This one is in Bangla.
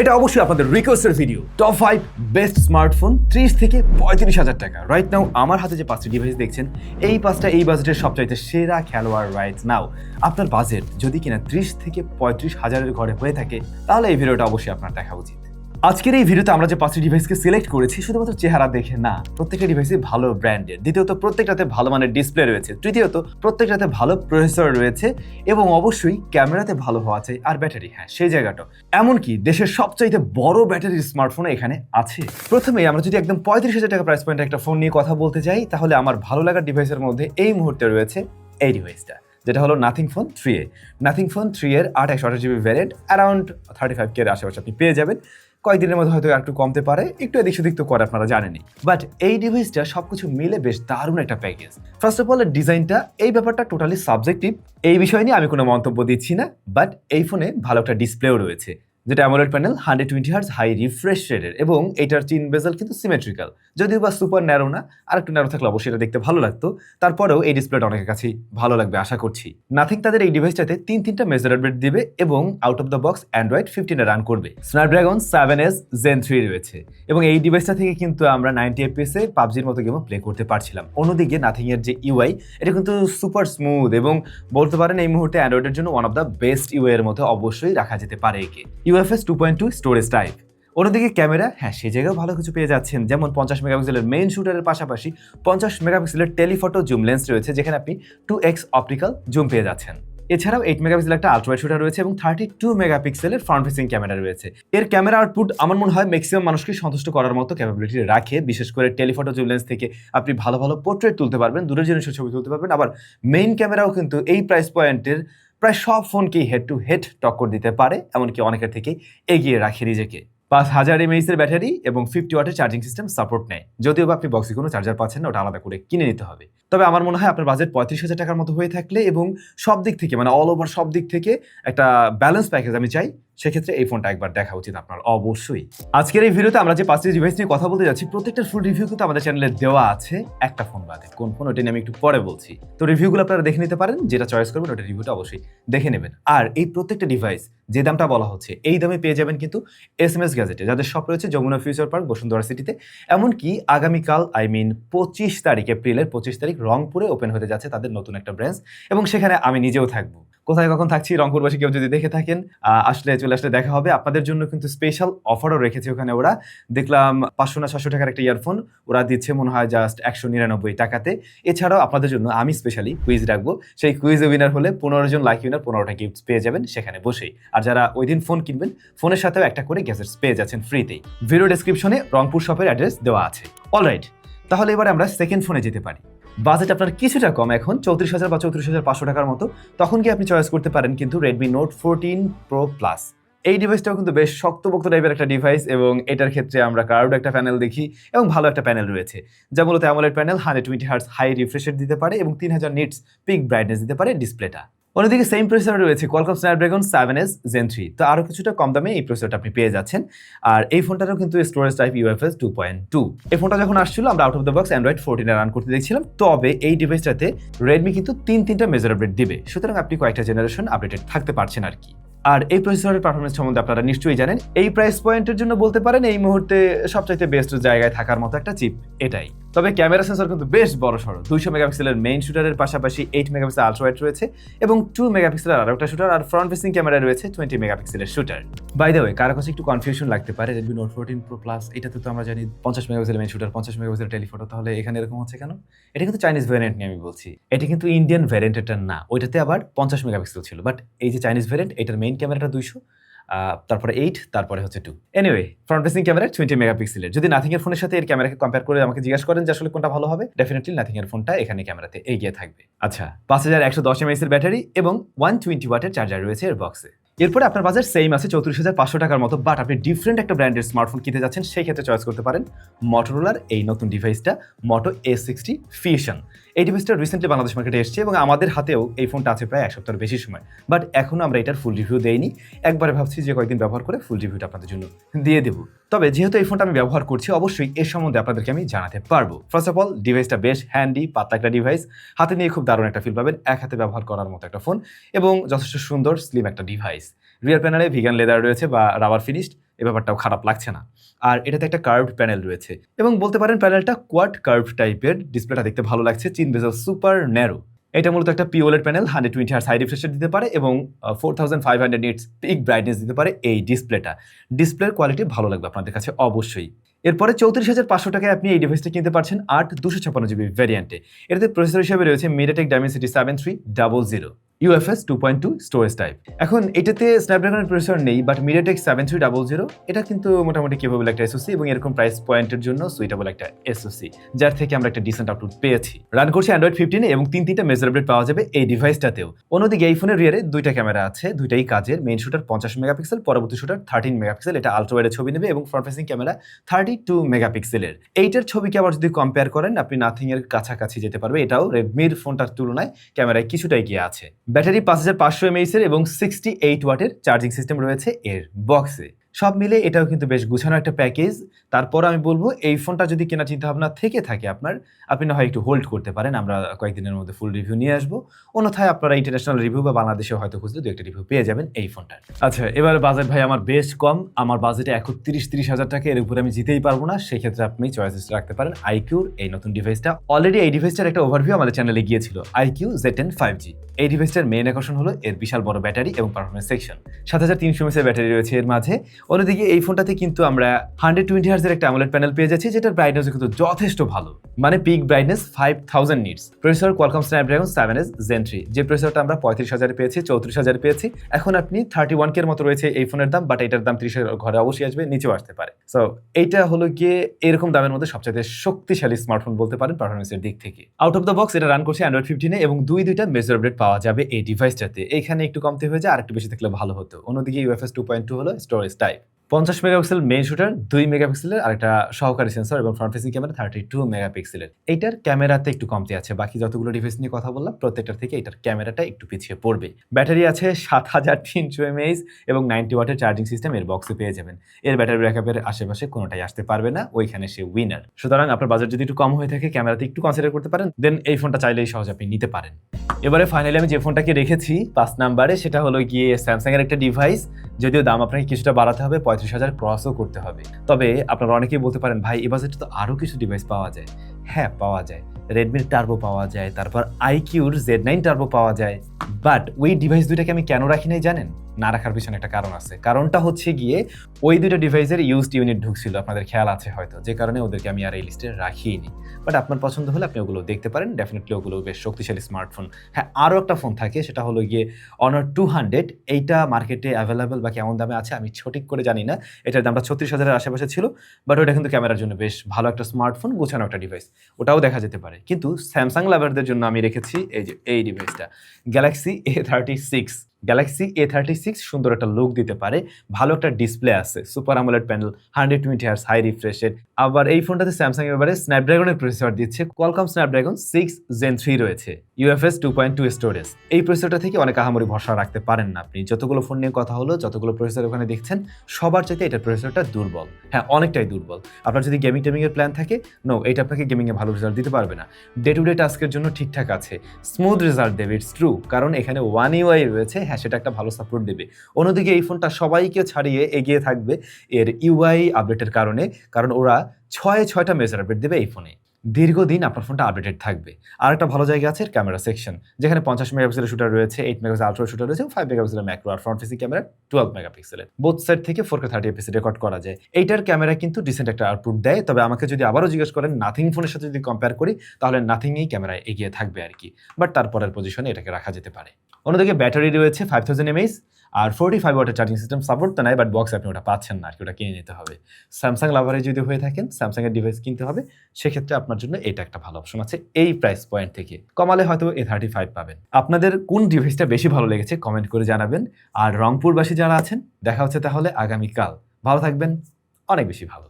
এটা অবশ্যই আপনাদের রিকোয়েস্টের video top five best smartphone ত্রিশ থেকে পঁয়ত্রিশ হাজার টাকা। রাইট নাও আমার হাতে যে পাঁচটি ডিভাইস দেখছেন, এই পাঁচটা, এই বাজেটের সবচাইতে সেরা খেলোয়াড় রাইট নাও আপনার বাজেট যদি কিনা ত্রিশ থেকে পঁয়ত্রিশ হাজারের ঘরে হয়ে থাকে, তাহলে এই ভিডিওটা অবশ্যই আপনার দেখা উচিত। আজকের এই ভিডিওতে আমরা যে পাঁচটি ডিভাইসকে সিলেক্ট করেছি, শুধুমাত্র চেহারা দেখে না, প্রত্যেকটা ডিভাইসই ভালো ব্র্যান্ডের দ্বিতীয়ত প্রত্যেকটাতে ভালো মানের ডিসপ্লে রয়েছে, তৃতীয়ত প্রত্যেকটাতে ভালো প্রসেসর রয়েছে এবং অবশ্যই ক্যামেরাতে ভালো হওয়া চাই আর ব্যাটারি হ্যাঁ সেই জায়গাটা এমনকি দেশের সবচাইতে বড় ব্যাটারির স্মার্টফোন এখানে আছে। প্রথমেই আমরা যদি একদম পঁয়ত্রিশ হাজার টাকা প্রাইস পয়েন্টে একটা ফোন নিয়ে কথা বলতে যাই, তাহলে আমার ভালো লাগার ডিভাইসের মধ্যে এই মুহূর্তে রয়েছে এই ডিভাইসটা যেটা হলো Nothing Phone three A Nothing Phone three এর আট একশো আঠাশ GB variant around thirty five K এর আশেপাশে আপনি পেয়ে যাবেন। কয়েকদিনের মধ্যে হয়তো একটু কমতে পারে, একটু এদিক সেদিক তো করে আপনারা জানেনি বাট এই ডিভাইসটা সবকিছু মিলে বেশ দারুণ একটা প্যাকেজ ফার্স্ট অফ অল এর ডিজাইনটা এই ব্যাপারটা টোটালি সাবজেক্টিভ এই বিষয় নিয়ে আমি কোনো মন্তব্য দিচ্ছি না বাট এই ফোনে ভালো একটা ডিসপ্লেও রয়েছে। যেটা AMOLED panel hundred twenty hertz high refresh রেটের এবং এটার চিন বেজাল কিন্তু সিমেট্রিক্যাল যদিও বা সুপার ন্যারো না আর একটু ন্যারো থাকলে অবশ্যই এটা দেখতে ভালো লাগতো। তারপরেও এই ডিসপ্লেটা অনেকের কাছেই ভালো লাগবে, আশা করছি। নাথিং তাদের এই ডিভাইসটাতে তিন তিনটা মেজার দিবে এবং out of the box Android ফিফটিনে run করবে। Snapdragon seven S gen three রয়েছে। এবং এই ডিভাইসটা থেকে কিন্তু আমরা নাইনটি এফপিএস পাবজির মতো গেমও প্লে করতে পারছিলাম। অন্যদিকে নাথিং এর যে ইউআই এটা কিন্তু সুপার স্মুথ এবং বলতে পারেন এই মুহূর্তে অ্যান্ড্রয়েডের জন্য one of the best UI এর মধ্যে অবশ্যই রাখা যেতে পারে একে। UFS two point two storage type অন্যদিকে ক্যামেরা হ্যাঁ সে জায়গায় ভালো কিছু পেয়ে যাচ্ছেন। যেমন পঞ্চাশ মেগাপিক্সেলের মেইন শুটারের পাশাপাশি পঞ্চাশ মেগাপিক্সেলের টেলিফটো জুম লেন্স রয়েছে, যেখানে আপনি টু এক্স অপটিক্যাল জুম পেয়ে যাচ্ছেন। এছাড়াও এইট মেগাপিক্সেল একটা আলট্রাওয়াইড শুটার রয়েছে এবং থার্টি টু মেগাপিক্সেলের ফ্রন্ট ফেসিং ক্যামেরা রয়েছে। এর ক্যামেরা আউটপুট আমার মনে হয় ম্যাক্সিমাম মানুষকে সন্তুষ্ট করার মতো ক্যাপাবিলিটি রাখে। বিশেষ করে টেলিফটো জুম লেন্স থেকে আপনি ভালো ভালো পোর্ট্রেট তুলতে পারবেন, দূরের জিনিসের ছবি তুলতে পারবেন। আবার মেইন ক্যামেরাও কিন্তু এই প্রাইস পয়েন্টের প্রায় সব ফোনকেই হেড টু হেড টক্কর দিতে পারে, এমনকি অনেকের থেকে এগিয়ে রাখে নিজেকে। পাঁচ হাজার এমএইচ এর ব্যাটারি এবং ফিফটি ওয়াটের চার্জিং সিস্টেম সাপোর্ট নেয়। যদিও বা আপনি বক্সে কোনো চার্জার পাচ্ছেন না, ওটা আলাদা করে কিনে নিতে হবে। তবে আমার মনে হয় আপনার বাজেট পঁয়ত্রিশ হাজার টাকার মতো হয়ে থাকলে এবং সব দিক থেকে মানে অল ওভার সব দিক থেকে একটা ব্যালেন্স প্যাকেজ আমি চাই। সেক্ষেত্রে এই ফোনটা একবার দেখা উচিত আপনার, অবশ্যই। আজকের এই ভিডিওতে আমরা যে পাঁচটি ডিভাইস নিয়ে কথা বলতে যাচ্ছি প্রত্যেকটার ফুল রিভিউ কিন্তু আমাদের চ্যানেলে দেওয়া আছে একটা ফোন বাদে। কোন ফোন ওটা নিয়ে আমি একটু পরে বলছি। তো রিভিউগুলো আপনারা দেখে নিতে পারেন, যেটা চয়েস করবেন ওটা রিভিউটা অবশ্যই দেখে নেবেন। আর এই প্রত্যেকটা ডিভাইস যে দামটা বলা হচ্ছে, এই দামে পেয়ে যাবেন কিন্তু এস এম এস গ্যাজেটে যাদের সব রয়েছে যমুনা ফিউচার পার্ক বসুন্ধরা সিটিতে এমনকি আগামীকাল আই মিন পঁচিশ তারিখ এপ্রিলের পঁচিশ তারিখ রংপুরে ওপেন হতে যাচ্ছে তাদের নতুন একটা ব্রাঞ্চ এবং সেখানে আমি নিজেও থাকব। কোথায় কখন থাকছি, রংপুরবাসী কেউ যদি দেখে থাকেন আসলে চলে আসলে দেখা হবে। আপনাদের জন্য কিন্তু স্পেশাল অফারও রেখেছে ওখানে ওরা। দেখলাম পাঁচশো না ছশো টাকার একটা ইয়ারফোন ওরা দিচ্ছে, মনে হয় জাস্ট একশো নিরানব্বই টাকাতে। এছাড়াও আপনাদের জন্য আমি স্পেশালি কুইজ রাখব। সেই কুইজ উইনার হলে পনেরো জন লাইক উইনার পনেরোটা গিফট পেয়ে যাবেন সেখানে বসেই। আর যারা ওই দিন ফোন কিনবেন ফোনের সাথেও একটা করে গ্যাজেটস পেয়ে যাচ্ছেন ফ্রিতেই ভিডিও ডেসক্রিপশনে রংপুর শপের অ্যাড্রেস দেওয়া আছে। অলরাইট তাহলে এবার আমরা সেকেন্ড ফোনে যেতে পারি। বাজেট আপনার কিছুটা কম এখন, চৌত্রিশ হাজার বা চৌত্রিশ হাজার পাঁচশো টাকার মতো। তখন কি আপনি চয়েস করতে পারেন কিন্তু Redmi Note fourteen Pro Plus এই ডিভাইসটাও কিন্তু বেশ শক্তপোক্ত টাইপের একটা ডিভাইস এবং এটার ক্ষেত্রে আমরা কার্ড একটা প্যানেল দেখি এবং ভালো একটা প্যানেল রয়েছে। যা মূলত AMOLED panel hundred twenty hertz high refresh rate দিতে পারে এবং তিন হাজার নিটস পিক ব্রাইটনেস দিতে পারে ডিসপ্লেটা অন্যদিকে সেম প্রসেসর রয়েছে Qualcomm Snapdragon seven S gen three তো আরও কিছুটা কম দামে এই প্রসেসরটা আপনি পেয়ে যাচ্ছেন। আর এই ফোনটারও কিন্তু storage type UFS two point two এই ফোনটা যখন আসছিল, আমরা out of the box Android ফোরটিনে run করতে দেখছিলাম। তবে এই ডিভাইসটাতে রেডমি কিন্তু তিন তিনটা মেজার আপডেট দিবে। সুতরাং আপনি কয়েকটা জেনারেশন আপডেটেড থাকতে পারছেন আর কি। আর এই প্রসেসরের পারফরমেন্স সম্বন্ধে আপনারা নিশ্চয়ই জানেন। এই প্রাইস পয়েন্টের জন্য বলতে পারেন, এই মুহূর্তে সবচাইতে বেস্ট জায়গায় থাকার মতো একটা চিপ এটাই। তবে ক্যামেরা সেন্সর কিন্তু বেশ বড় সড়ো। দুইশো মেগাপিক্সেলের মেইন শুটারের পাশাপাশি এইট মেগাপিক্সেল আলট্রাওয়াইড রয়েছে এবং টু মেগাপিক্সেলের আরও একটা শুটার আর ফ্রন্ট ফেসিং ক্যামেরা রয়েছে টোয়েন্টি মেগাপিক্সেলের শুটার বাই দ্য ওয়ে কারও কাছে একটু কনফিউশন লাগতে পারে Redmi Note fourteen Pro Plus এটাতে তো আমরা জানি পঞ্চাশ মেগাপিক্সেলের মেইন শুটার পঞ্চাশ মেগাপিক্সেলের টেলিফটো তাহলে এখানে এরকম হচ্ছে কেন? এটা কিন্তু চাইনিজ ভ্যারিয়েন্ট নিয়ে আমি বলছি। এটা কিন্তু ইন্ডিয়ান ভ্যারিয়েন্টটা না, ওইটাতে আবার পঞ্চাশ মেগাপিক্সেল ছিল। বাট এই যে চাইনিজ ভ্যারিয়েন্ট এটার মেইন ক্যামেরাটা দুইশো তারপরে এইট তারপরে হচ্ছে two anyway front facing camera twenty মেগাপিক্সেলের যদি নাথিং এর ফোনের সাথে এর ক্যামেরাকে কম্পেয়ার করে আমাকে জিজ্ঞাসা করেন যে আসলে কোনটা ভালো হবে ডেফিনেটলি নাথিং এর ফোনটা এখানে ক্যামেরাতে এগিয়ে থাকবে। আচ্ছা পাঁচ হাজার একশো দশ এমএস এর ব্যাটারি এবং ওয়ান টোয়েন্টি ওয়াটের চার্জার রয়েছে এর বক্সে এরপরে আপনার বাজার সেম আছে, চৌত্রিশ হাজার পাঁচশো টাকার মতো বাট আপনি ডিফারেন্ট একটা ব্র্যান্ডের স্মার্টফোন কিনতে যাচ্ছেন, সেই ক্ষেত্রে চয়েস করতে পারেন মটোরোলার এই নতুন ডিভাইসটা মটো এ সিক্সটি ফিউশন এই ডিভাইসটা রিসেন্টলি বাংলাদেশ মার্কেটে এসেছে এবং আমাদের হাতেও এই ফোনটা আছে প্রায় এক সপ্তাহের বেশি সময়। বাট এখনও আমরা এটার ফুল রিভিউ দেইনি। একবারে ভাবছি যে কয়েকদিন ব্যবহার করে ফুল রিভিউটা আপনাদের জন্য দিয়ে দেবো। তবে যেহেতু এই ফোনটা আমি ব্যবহার করছি, অবশ্যই এর সম্বন্ধে আপনাদেরকে আমি জানাতে পারব। ফার্স্ট অফ অল ডিভাইসটা বেশ হ্যান্ডি পাতলা একটা ডিভাইস হাতে নিয়ে খুব দারুণ একটা ফিল পাবেন। এক হাতে ব্যবহার করার মতো একটা ফোন এবং যথেষ্ট সুন্দর স্লিম একটা ডিভাইস রিয়ার প্যানেলে ভিগান লেদার রয়েছে বা রাবার ফিনিশড এ ব্যাপারটাও খারাপ লাগছে না। আর এটাতে একটা কার্ভড প্যানেল রয়েছে এবং বলতে পারেন প্যানেলটা কোয়াড কার্ভ টাইপের ডিসপ্লেটা দেখতে ভালো লাগছে চিন বেজল সুপার ন্যারো এটা মূলত একটা পিওলের প্যানেল হান্ড্রেড টোয়েন্টি আর সাইড রিফ্রেশার দিতে পারে এবং four thousand five hundred nits peak brightness দিতে পারে এই ডিসপ্লেটা ডিসপ্লের কোয়ালিটি ভালো লাগবে আপনাদের কাছে, অবশ্যই। এরপরে চৌত্রিশ হাজার পাঁচশো টাকায় আপনি এই ডিভাইসটা কিনতে পারছেন আট দুশো ছাপ্পান্ন জিবি ভ্যারিয়েন্টে এটাতে প্রসেসর হিসেবে রয়েছে MediaTek Dimensity seven three double zero UFS two point two storage type এখন এটাতে স্ন্যাপড্রাগনের প্রসেসর নেই but MediaTek seven three double zero এটা কিন্তু মোটামুটি কেবল একটা এসওসি এবং এরকম প্রাইস পয়েন্টের জন্য সুইটেবল একটা এসওসি যার থেকে আমরা একটা ডিসেন্ট আউটপুট পেয়েছি। রান করছে অ্যান্ড্রয়েড ফিফটিনে এবং তিন তিনটা মেজার আপডেট পাওয়া যাবে এই ডিভাইসটাতেও অন্যদিকে এই ফোনের রিয়ারে দুইটা ক্যামেরা আছে, দুইটাই কাজের মেইন শুটার পঞ্চাশ মেগাপিক্সেল পরবর্তী শুটার থার্টিন মেগাপিক্সেল এটা আলট্রাওয়াইডের ছবি নেবে এবং front facing camera thirty two মেগাপিক্সেলের এইটার ছবিকে আবার যদি কম্পেয়ার করেন, আপনি নাথিং এর কাছাকাছি যেতে পারবে, এটাও রেডমির ফোনটার তুলনায় ক্যামেরায় কিছুটা এগিয়ে আছে। ব্যাটারি পাঁচ হাজার পাঁচশো এমএইচ এর এবং সিক্সটি এইট ওয়াটের চার্জিং সিস্টেম রয়েছে এর বক্সে সব মিলে এটাও কিন্তু বেশ গুছানো একটা প্যাকেজ। তারপর আমি বলব, এই ফোনটা যদি কেনার চিন্তা ভাবনা থেকে থাকে আপনার, আপনি না হয় একটু হোল্ড করতে পারেন, আমরা কয়েকদিনের মধ্যে ফুল রিভিউ নিয়ে আসব। অন্যথায় আপনারা ইন্টারন্যাশনাল রিভিউ বা বাংলাদেশে হয়তো খুঁজলে দু একটা রিভিউ পেয়ে যাবেন এই ফোনটার আচ্ছা এবার বাজেট ভাই আমার বেশ কম, আমার বাজেটে এখন তিরিশ হাজার টাকা, এর উপরে আমি জিতেই পারব না, সেক্ষেত্রে আপনি চয়েসেস রাখতে পারেন। আইকিউর এই নতুন ডিভাইসটা অলরেডি এই ডিভাইসটার একটা ওভারভিউ আমাদের চ্যানেলে গিয়েছিল iQOO Z ten five G এই ডিভাইসটার মেইন আকর্ষণ হলো, এর বিশাল বড় ব্যাটারি এবং পারফরমেন্স সেকশন সাত হাজার তিনশো ব্যাটারি রয়েছে এর মাঝে। অন্যদিকে এই ফোনটাতে কিন্তু আমরা হান্ড্রেড টোয়েন্টি হার্সের একটা আমলেট প্যানেল পেয়ে যাচ্ছি, যেটার ব্রাইটনেস কিন্তু যথেষ্ট ভালো। মানে peak brightness five thousand nits processor Qualcomm Snapdragon seven S gen three যে প্রসেসরটা আমরা পঁয়ত্রিশ হাজারে পেয়েছি, চৌত্রিশ হাজারে পেয়েছি, এখন আপনি থার্টি ওয়ান কের মতো রয়েছে এই ফোনের দাম বাট এটার দাম ত্রিশের ঘরে অবশ্যই আসবে, নিচেও আসতে পারে। সো এইটা হলো গিয়ে এরকম দামের মধ্যে সবচেয়ে শক্তিশালী স্মার্টফোন বলতে পারেন পারফরমেন্সের দিক থেকে। আউট অফ দ্য বক্স এটা রান করছে অ্যান্ড্রয়েড ফিফটিনে এবং দুই দুইটা মেজর আপডেট পাওয়া যাবে এই ডিভাইসটাতে এখানে একটু কমতে হয়ে যায় আর একটু বেশি থাকলে ভালো হতো। অন্যদিকে ইউএফএস টু পয়েন্ট টু হলো স্টোরেজ টাইপ পঞ্চাশ মেগাপিক্সেল মেইন শুটার দুই মেগাপিক্সেলের আর একটা সহকারী সেন্সর এবং front facing camera thirty two মেগাপিক্সেলের। এইটার ক্যামেরাতে একটু কমতি আছে, বাকি যতগুলো ডিভাইস নিয়ে কথা বললাম, প্রত্যেকটার থেকে এটার ক্যামেরাটা একটু পিছিয়ে পড়বে। ব্যাটারি আছে সাত হাজার তিনশো এমএইচ এবং নাইনটি ওয়াটের চার্জিং সিস্টেম এর বক্সে পেয়ে যাবেন। এর ব্যাটারি ব্যাকআপের আশেপাশে কোনোটাই আসতে পারবে না, ওইখানে সে উইনার সুতরাং আপনার বাজেট যদি একটু কম হয়ে থাকে, ক্যামেরাতে একটু কনসিডার করতে পারেন দেন এই ফোনটা চাইলেই সহজ আপনি নিতে পারেন। এবারে ফাইনালি আমি যে ফোনটাকে রেখেছি, পাঁচ নাম্বারে সেটা হলো গিয়ে স্যামসাং এর একটা ডিভাইস যদিও দাম আপনাকে কিছুটা বাড়াতে হবে, পঁয়ত্রিশ হাজার ক্রসও করতে হবে। তবে আপনারা অনেকেই বলতে পারেন, ভাই এই বাজেটে তো আরও কিছু ডিভাইস পাওয়া যায়। হ্যাঁ পাওয়া যায়। রেডমির টার্বো পাওয়া যায়, তারপর আইকিউর জেড নাইন টার্বো পাওয়া যায়। বাট ওই ডিভাইস দুইটাকে আমি কেন রাখি নাই জানেন? না রাখার পিছনে একটা কারণ আছে। কারণটা হচ্ছে গিয়ে ওই দুইটা ডিভাইসের ইউজড ইউনিট ঢুকছিল, আপনাদের খেয়াল আছে হয়তো। যে কারণে ওদেরকে আমি আর এই লিস্টে রাখিনি। বাট আপনার পছন্দ হলে আপনি ওগুলো দেখতে পারেন। ডেফিনেটলি ওগুলো বেশ শক্তিশালী স্মার্টফোন হ্যাঁ আরও একটা ফোন থাকে, সেটা হলো গিয়ে অনার টু হান্ড্রেড এইটা মার্কেটে অ্যাভেলেবেল বা কেমন দামে আছে আমি সঠিক করে জানি না। এটার দামটা ছত্রিশ হাজারের আশেপাশে ছিল। বাট ওটা কিন্তু ক্যামেরার জন্য বেশ ভালো একটা স্মার্টফোন গোছানো একটা ডিভাইস ওটাও দেখা যেতে পারে। কিন্তু স্যামসাং লাভারদের জন্য আমি রেখেছি এই যে, এই ডিভাইসটা Galaxy A thirty six Galaxy A thirty six সুন্দর একটা লুক দিতে পারে। ভালো একটা ডিসপ্লে আছে। Super AMOLED panel hundred twenty hertz high রিফ্রেশের আবার এই ফোনটাতে স্যামসাং এর ব্যাপারে স্ন্যাপড্রাগনের প্রসেসর দিচ্ছে। Qualcomm Snapdragon six gen three রয়েছে। UFS two point two storage এই প্রসেসরটা থেকে অনেক আহামরি ভরসা রাখতে পারেন না আপনি। যতগুলো ফোন নিয়ে কথা হলো, যতগুলো প্রসেসর ওখানে দেখছেন, সবার চাইতে এটা প্রসেসরটা দুর্বল। হ্যাঁ অনেকটাই দুর্বল। আপনার যদি গেমিং টেমিং এর প্ল্যান থাকে নো এটা আপনাকে গেমিং এ ভালো রেজাল্ট দিতে পারবে না। ডে টু ডে টাস্কের জন্য ঠিকঠাক আছে। স্মুথ রেজাল্ট দেবে ইটস ট্রু কারণ এখানে ওয়ান ইউআই রয়েছে হ্যাঁ সেটা একটা ভালো সাপোর্ট দেবে। অন্যদিকে এই ফোনটা সবাইকে ছাড়িয়ে এগিয়ে থাকবে এর ইউআই আপডেটের কারণে, কারণ ওরা ছয়, ছয়টা মেজার আপডেট দেবে এই ফোনে দীর্ঘদিন আপনার ফোনটা আপডেটেড থাকবে। আর একটা ভালো জায়গা আছে ক্যামেরা সেকশন যেখানে পঞ্চাশ মেগাপিক্সেলের শুটার রয়েছে এইট মেগাপিক্সেল আলট্রা শুটার রয়েছে ফাইভ মেগাপিক্সেলের ম্যাক্রো আর ফ্রন্ট ফেসিং ক্যামেরা টুয়েলভ মেগাপিক্সেলের বোথ সাইড থেকে four K thirty fps record করা যায়। এইটার ক্যামেরা কিন্তু ডিসেন্ট একটা আউটপুট দেয়, তবে আমাকে যদি আবারও জিজ্ঞেস করেন নাথিং ফোনের সাথে যদি কম্পেয়ার করি, তাহলে নাথিংই ক্যামেরায় এগিয়ে থাকবে আর কি। বাট তারপরের পজিশনে এটাকে রাখা যেতে পারে। অন্যদিকে ব্যাটারি রয়েছে ফাইভ থাউজেন্ড এমএইচ আর ফোর্টি ফাইভ ওয়াটের চার্জিং সিস্টেম সাপোর্ট তো নাই বাট বক্স আপনি ওটা পাচ্ছেন না আর কি ওটা কিনে নিতে হবে। স্যামসাং লাভারে যদি হয়ে থাকেন স্যামসাংয়ের ডিভাইস কিনতে হবে, সেক্ষেত্রে আপনার জন্য এটা একটা ভালো অপশন আছে এই প্রাইস পয়েন্ট থেকে। কমালে হয়তো এ থার্টি ফাইভ পাবেন। আপনাদের কোন ডিভাইসটা বেশি ভালো লেগেছে কমেন্ট করে জানাবেন। আর রংপুরবাসী যারা আছেন, দেখা হচ্ছে তাহলে আগামীকাল। ভালো থাকবেন, অনেক বেশি ভালো।